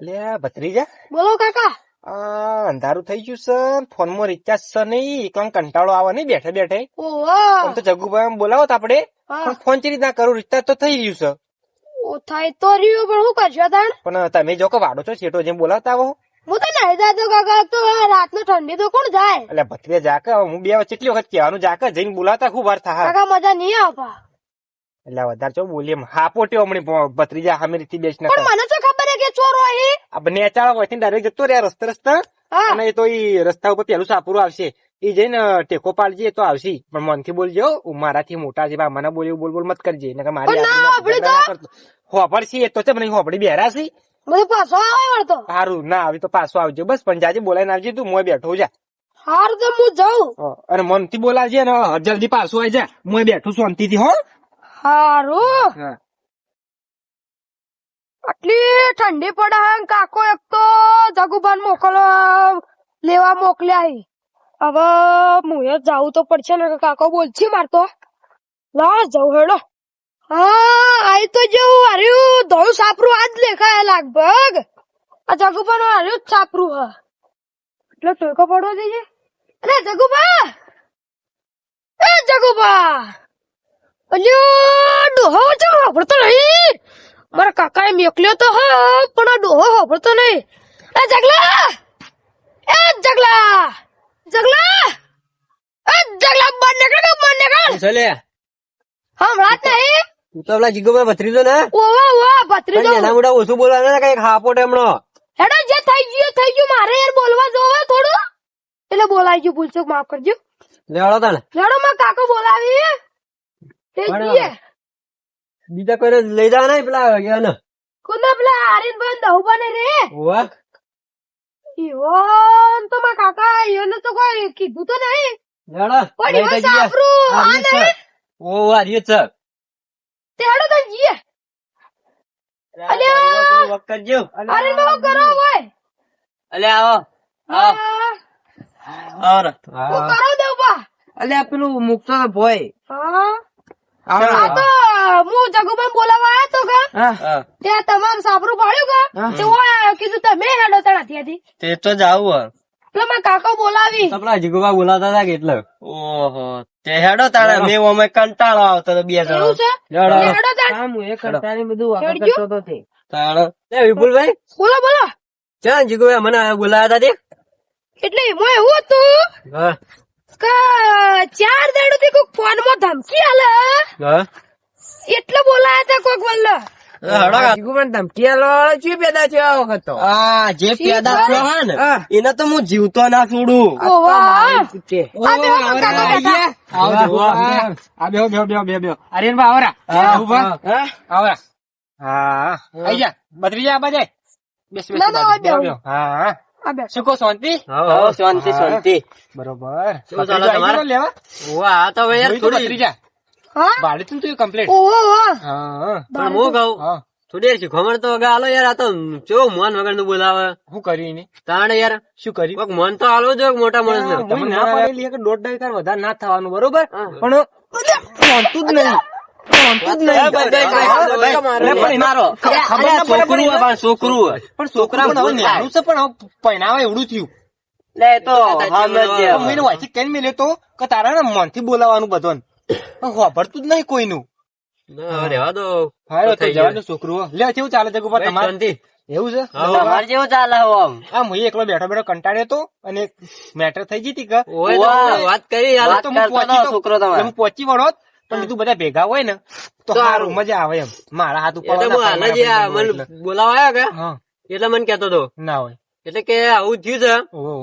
એટલે ભત્રીજા? બોલો કાકા. અંધારું થઈ ગયું છે. ફોનમાં રિચાર્જ છે નહીં. એકલા કંટાળો આવે નહીં બેઠે બેઠે. આમ તો જગુભાઈ બોલાવો આપડે પણ ફોન ચી રીતના કરું? રિચાર્જ તો થઈ ગયું છે. થાય તો રહ્યું પણ શું કરશો તાણ? પણ તમે જો કે વાડો છો છેટો જેમ બોલાવતા આવો. હું તો નહીં જાતો કાકા. તો રાતનો ઠંડી તો કોણ જાય? એટલે ભત્રીજા જાકે હું બે કેટલી વખત કહેવાનું જાકે જઈને બોલાવતા ખૂબ વાર થાય કાકા મજા નહીં આવવા એટલે વધારે ચો બોલીએ હા પોટ્યો હમણાં ભત્રીજા સામે રીતિ બેસ ના મને તો ખબર કે ચોર હોય આ નેચાળો હોય હોય ડાયરેક્ટ જતો રહ્યા રસ્તા રસ્તા. અને તો ઈ રસ્તા ઉપર પેલું સાપુરું આવશે. ઈ જઈને ટેકો પાડજે તો આવશે. પણ મનથી બોલજો હું મારાથી મોટા છે બા મને બોલ્યું બોલ બોલ મત કરજે. નકર મારી. હોભળશી એ તો છે મને હોપડી બેરા છે. બધું પાછો આવે વળતો. સારું ના આવી તો પાછો આવજો. બસ પણ જાજે બોલાઈને આવજે તું મોય બેઠો જા. હાર તો હું જાઉં. અને મનથી બોલાવજે ને જલ્દી પાછો આવી જા. મોય બેઠું શાંતિથી હો. હારું? હા. આટલી ઠંડી પડે હે કાકો એક તો જગુભાન મોકલો લેવા મોકલ્યા હી. હવે મુએ જાવું તો પડશે ને કાકો બોલશે મારતો. લા જવું હેડો. હા આઈ તો જેવું હાર્યું ધોળું સાપરું આજ લેખાય લગભગ. આ જગુભાન હાર્યું જ સાપરું હ. એટલે ટોકો પડવો જોઈએ. અરે જગુબા એ જગુબા અલ્યો ડોહો જો હોભળતો નહીં. મારા કાકાએ મોકલ્યો તો હ પણ આ ડોહો હોભળતો નહીં. એ જગલા! એ જગલા! જગલા! એ જગલા બાર નીકળ કે બાર નીકળ ચલે? હમણાં જ નહીં. તું તો પેલા જીગોમાં ભત્રીજો ને? ઓવા ઓવા ભત્રીજો. એના મોટા ઓછું બોલવાનું ને કઈ હાપોટ એમનો હેડો જે થઈ ગયું થઈ ગયું. મારે યાર બોલવા જોવે થોડું. એટલે બોલાઈ ગયું ભૂલચો માફ કરજો. લેડો તને લેડો માં કાકો બોલાવી. બીજા કોઈ લઈ જવા નહીં પેલા ગયા ને કોના પેલા આરીન બંધ દહુબાને રે. વાહ. ઈવન તો માં કાકા એને તો કોઈ કીધું તો નહીં. કોઈ લઈ દિવસ સાપરું આ. નહીં ઓ આ રહ્યું છે. તેડો તો જીએ અલ્યા! પેલું જો અરે બહુ કરો હોય. અલ્યા આવો આવો. ઓર ને. કરો દેવા અલ્યા પેલું મૂકતો ભોય. હા. હું જગુભાઈ બોલાવા આયો તો કા ત્યાં સાપરું પાડ્યું કા તે કીધું તમે હેડો તણ ત્યાંથી. તે તો જાવું એટલે મારા કાકો બોલાવી. આપણા પેલા જીગોબા હતા કે એટલે? ઓહો. તે હેડો તારે. મેં અમે કંટાળો આવતો તો બે જણા. એવું છે. તાણો. એ વિપુલભાઈ? બોલો બોલો. ચાલ જીગોભાઈ મને બોલાવ્યા હતા એટલે એમાં એવું હતું હા. ચાર દાડો થી કોઈક ફોનમાં ધમકી આલે. હા? એટલે બોલાયા તા કોઈક વલ્લો. આ જે પેદા થયો હે ને એને તો હું જીવતો ના છોડું. આ બે કાકા બેઠા. આ બેહો બેહો બેહો બેહો બેહો આર્યન બા આવરા. આવરા. હા. આઈ જા. બાજે. બેસ બેસ બેહો. હા. કહો શાંતિ? હા શાંતિ શાંતિ. બરોબર. શું ચાલે તમારે? લેવા? વાહ તો હવે યાર થોડી ભત્રીજા. હા? ભાડે તું તું કમ્પ્લીટ ઓહો ઓહો. હા. પણ હું કહું થોડી યાર શીખવામણ તો વગર આલો યાર આ તો ચો મોન વગરનું બોલાવે. શું કરી ને તાણે યાર શું કરી? કોક મન તો આલો જો મોટા માણસ ને તમને ના પાડેલી કે દોઢ દાયકા વધારે ના થવાનું બરોબર? પણ તું જ નહીં. છોકરું પહેનાવા એવડું થયું. લે તો મેં વાંચી કેમ મેલ્યો તો કે તારા ને મનથી બોલાવાનું બધું હોભરતું જ નહીં કોઈનું. નું હવે દો. હા તો થઈ જવા ગયું. દો છોકરું લે કેવું ચાલે છે ગોપા તમારે? એવું છે? હા, જેવું ચાલે હવે આમ. આ હું એકલો બેઠો બેઠો કંટાળ્યો તો અને મેટર થઈ ગઈ હતી કે ઓય વાત કરી. તો હું પહોંચી તો- પણ કીધું બધા ભેગા હોય ને તો સારું. મજા આવે એમ. મારા હાથ ઉપર એ તો હું હાલ જ આ મને બોલાવા આવ્યો કે? એટલે મને કેતો તો. ના હોય. એટલે કે આવું થયું છે.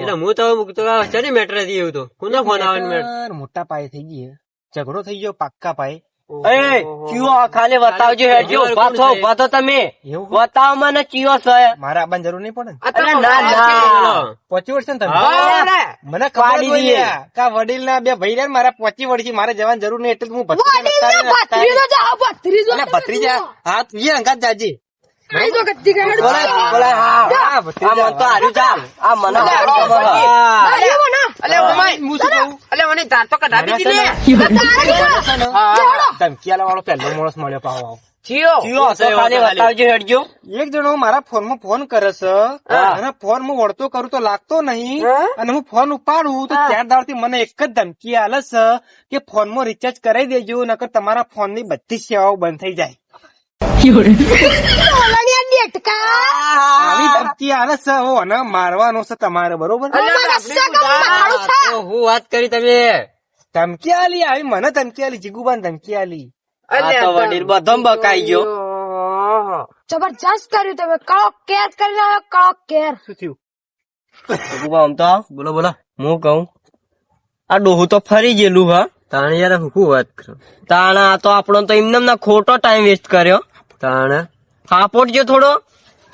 એટલે હું તો મૂકતો શેની મેટરથી એવું તો? કોનો ફોન આવે મોટા પાયે થઈ ગઈ ઝઘડો થઈ ગયો પાક્કા પાયે. એ ચિયો ખાલી બતાવજો હેડજો. થો તમે. બતાવો મને ચિયો છે. મારા આવવાની જરૂર નહીં પડે ના? ના પહોંચી વળશે ને તમે? મને ખબર હોય કે વડીલ ના બે ભાઈ રહ્યા ને મારા પોચી વડી મારે જવાની જરૂર નહીં એટલે હું ભત્રીજો ભત્રીજો હા તું એ અંગાત જાજી આઈ જો ગદ્દી ગાડ. હા ભત્રીજા. આ મન તો હાર્યું ચાલ આ મને અરે, હારું અરે, ગમે. ના, એવું ના. અલે ઉમાઈ, હું શું કહું? મને છે ને- તારે ના. હા, ધમકી વાળો પહેલો માણસ મળ્યો પાહો એક જણો મારા ફોનમાં ફોન કરે છે અને ફોનમાં વળતો કરું તો લાગતો નહીં. અને હું ફોન ઉપાડું તો ત્યાર ચાર દાડથી મને એક જ ધમકી આલે છે કે ફોનમાં રિચાર્જ કરાવી દેજો નકર તમારા ફોનની બધી સેવાઓ બંધ થઈ જાય. મારવાનો છે તમારે બરોબર? હું વાત કરી તમે. ધમકી આલી આવી મને ધમકી આલી જીગુબાન ધમકી આલી. તો વડીલ બધો બકાઈ ગયો. જબરજસ્ત કર્યું તમે. કળો કેર કરીને આવે કળો કેર. શું થયું? આમ તો બોલો બોલો. હું કહું? આ ડોહું તો ફરી ગયેલું હા? તાણે યાર હું વાત કરું? તાણે આ તો આપણો તો એમને ના ખોટો ટાઈમ વેસ્ટ કર્યો. તાણે? ફાપોટ જો થોડો.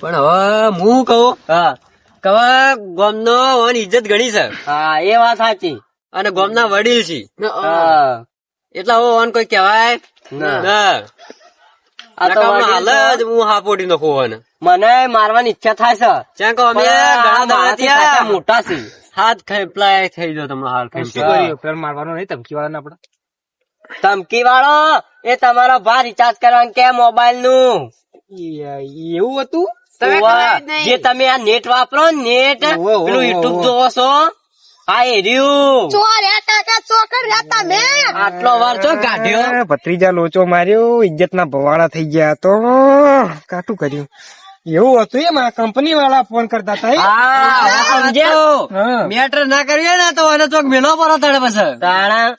પણ હવે હું કહું? હા. કવા ગોમનો ઓન ઇજ્જત ઘણી છે. હા એ વાત સાચી. અને ગોમના વડીલ છે. હા. એટલે ઓન કોઈ કહેવાય ના. આ તો હાલ જ હું હાપોટી નાખું ઓને મને મારવાની ઈચ્છા થાય છે. ચા કહો અમે ઘણા દાડાથી મોટા છે હાથ ખેપલાય થઈ ગયો તમને હાલ શું કર્યું? મારવાનો નહીં? ધમકી વાળા આપડે ધમકી વાળો એ તમારો ભા રિચાર્જ કરવાનું કે મોબાઈલનું એવું હતું? જે તમે આ નેટ વાપરો ને નેટ પેલું યુટ્યુબ જોવો છો? આ એ રહ્યું. ચોર કાકા ચોકર રહ્યા તમે આટલો વાર છો કાઢ્યો ભત્રીજા લોચો માર્યો ઇજ્જત ના ભવાળા થઈ ગયા તો. કાટું કર્યું. એવું હતું એમ આ કંપની વાળા ફોન કરતા હતા સમજ્યો. મેટર ના કરીએ ને તો એને ચોક મેલો પર તડે પછી. તાણા.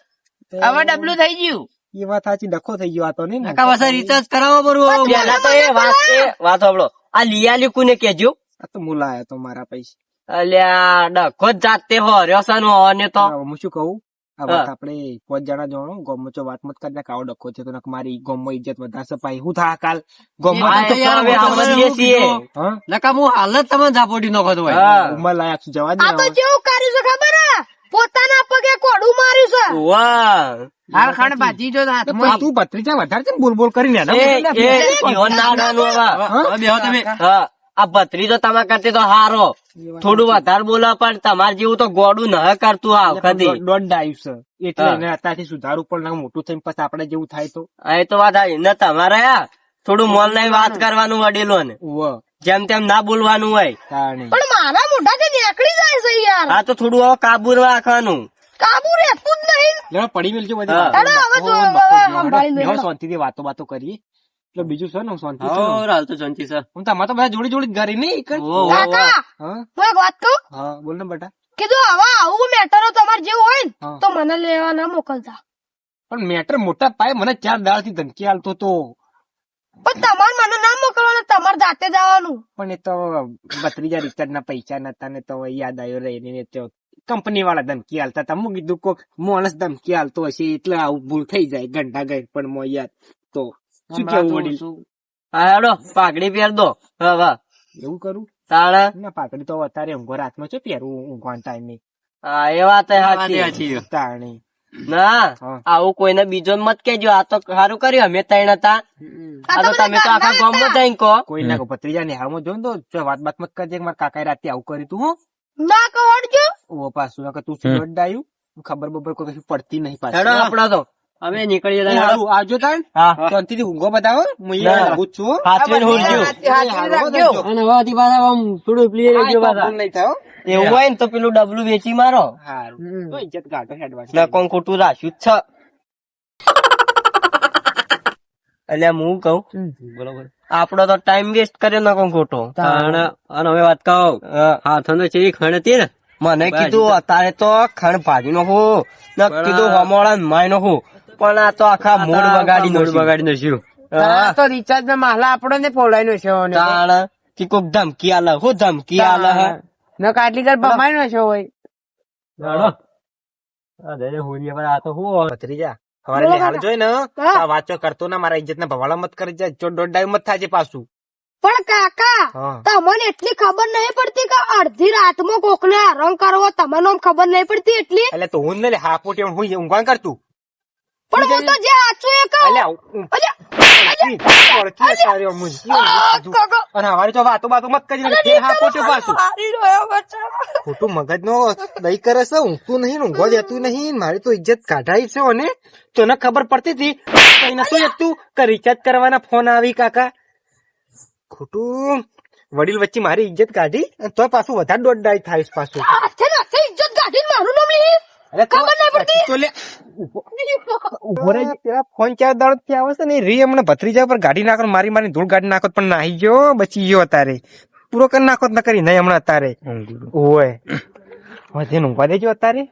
હવે ડબલું થઈ ગયું. એ વાત સાચી ડખો થઈ ગયો આ તો નહીં ને? કાકા પાસે રિચાર્જ કરાવવા પડવું પેલા તો એ વાત એ વાત સાંભળો. આ લિયાલી કુને કેજો આ તો મુલા આયો તો મારા પૈસા. અલ્યા ડખો જ જાતે હો રહ્યો નો તો? હું શું કહું? આ વાત હા. આપણે પાંચ જણા જોણો ગોમમાં ચો વાત મત કરી કાવો ડખો છે તો નક મારી ગોમમાં ઇજ્જત વધારશે પાછી હું થા કાલ ગોમમાં તો હવે સમજીએ છીએ. હા? નકા હું હાલત તમે ઝાપોટી નાખો તો ઉંમર લાયક જવા દે આ તો. કેવું કર્યું છે ખબર પોતાના પગે કોડું માર્યું છે. વાહ. હાલ ખાંડ બાજી જો હાથમાં. તું ભત્રીજા વધારે છે ને બોલ બોલ કરીને ના. હવે બેહો તમે. હા. આ ભત્રીજો તમારા કરતી તો હારો. થોડું વધારે બોલો પણ તમાર જેવું તો ગોડું ન કરતું આ વખતે દોઢ ડાઈવ છે એટલે એને અત્યારથી સુધારું પણ મોટું થઈને પછી આપણે જેવું થાય તો. એ તો વાત આવી ને તમારે આ થોડું મોલ નહીં વાત કરવાનું વડીલો ને જેમ તેમ ના બોલવાનું હોય. પણ મારા મોઢાથી નીકળી જાય છે યાર. આ તો થોડું હવે કાબુ રાખવાનું. કાબુ રહેતું જ નહીં. પડી મેલજો બધી હા. વાતો. હવે. શાંતિથી વાતો બાતો કરીએ એટલે બીજું છે ને હું શાંતિ હાલ તો શાંતિ છે. હું તમારે તો બધા જોડી જોડી ઘરે નહીં કર કાકા! હા? હું એક વાત કહું હા બોલ ને બેટા. કીધું હવે આવું મેટરો તમાર જેવું હોય ને તો મને લેવા ના મોકલતા. પણ મેટર મોટા પાયે મને ચાર દાળથી ધમકી આલતો તો. પણ તમાર મને ના મોકલવાનું તમારે જાતે જવાનું. પણ એ તો બત્રીજા રિચાર્જ ના પૈસા નતા ને તો યાદ આવ્યો રહી ને તો કંપની વાળા ધમકી આલતા હતા. મૂકી કીધું કોક માણસ ધમકી આલતો હશે એટલે આવું ભૂલ થઈ જાય ઘંટા ગઈ પણ મો યાદ. તો શું કેવું વડીલ? હા હેડો પાઘડી પહેર દો. હા એવું કરું? તાણા? ના પાકડી તો અત્યારે ઊંઘો રાતમાં છે પહેરવું ઊંઘવાના ટાઈમે. હા એ વાત સાચી. તાણે. ના આવું કોઈને બીજો મત કેજો. આ તો સારું કર્યું અમે ત્રણ હતા. આ તો તમે તો આખા ગામમાં જઈને કહો. કોઈ ના ભત્રીજા ને હાલમાં જોઈને તો જો વાત વાત મત કરજે કે મારા કાકા રાતે આવું કર્યું તું હો. ના કવડજો ઓ પાછું તું ખબર બબર કોઈ પડતી નહીં પાછળ આપણા આપડા તો. અમે નીકળીએ હારું, આવજો તાણ. હા. શાંતિથી ઊંઘો બતાવો. હું ના. જ છું હો. હાથવીને હોરજો. હો. અને હવેથી પાછા આમ થોડું પ્લે હા, રહેજો પાછા. નહીં થાય એવું હોય ને તો પેલું ડબલું વેચી મારો. હારું. તો ઇજ્જત કાઢો હેડવાસ ના કોણ ખોટું રાખ્યું જ છે. એટલે હું કઉ બરોબર. આપડો તો ટાઈમ વેસ્ટ કર્યો ના કોણ ખોટો. અને હવે વાત કહું. હાથ છે ખણ હતી ને? મને કીધું અત્યારે તો ખણ ભાજી નો ને કીધું હમોળા મારી નાખું પણ આ તો આખા મૂડ બગાડી મૂડ બગાડી નાખ્યું તો રિચાર્જ ના માલા આપડો ને પોલાઈ નો. છે કે કોક ધમકી આલે હું ધમકી આલે હે? ન કાટલી કર બમાઈ નો છે હોય. ભત્રીજા. સવારે બોલો નિહાળ કાકા. જોઈ ને આ વાંચો કરતો ના મારા ઇજ્જત ના ભવાળા મત કરી જાય. ચોટ દોઢ ડાયું મત થાય છે પાછું. પણ કાકા તમને એટલી ખબર નહીં પડતી કે અડધી રાતમાં કોકને આરામ કરવો? તમને ખબર નહીં પડતી એટલી? એટલે તો હું ને હા હું ઊંઘવાન કરતું. પણ હું તો જે સાચું એ કહું. અલ્યા અને અમારી તો વાતો બાતો મત કરી હા ખોટું પાછું. ખોટું મગજ નો દઈ કરે છે ઊંઘતું નહીં ઊંઘો જતું નહીં મારી તો ઇજ્જત કાઢાઈ છે અને તને ખબર પડતી હતી કઈ નતું જતું કે રિચાર્જ કરવાના ફોન આવી કાકા? ખોટું. વડીલ વચ્ચે મારી ઇજ્જત કાઢી અને તોય પાછું વધારે દોઢ ડાય થાય પાછું. ઇજ્જત કાઢી મારું નામ લે. અરે ખબર નહીં પડતી? ઊભો પેલા ફોન ચાર દાડો થી આવે છે ને રી હમણાં ભત્રીજા પર ગાડી નાખો મારી મારી ધૂળ ગાડી નાખો પણ નાહી ગયો બચી ગયો તારે પૂરો કરી નાખો ન કરી નહીં હમણાં તારે ઓય. તેને ઊંઘવા દેજો અત્યારે.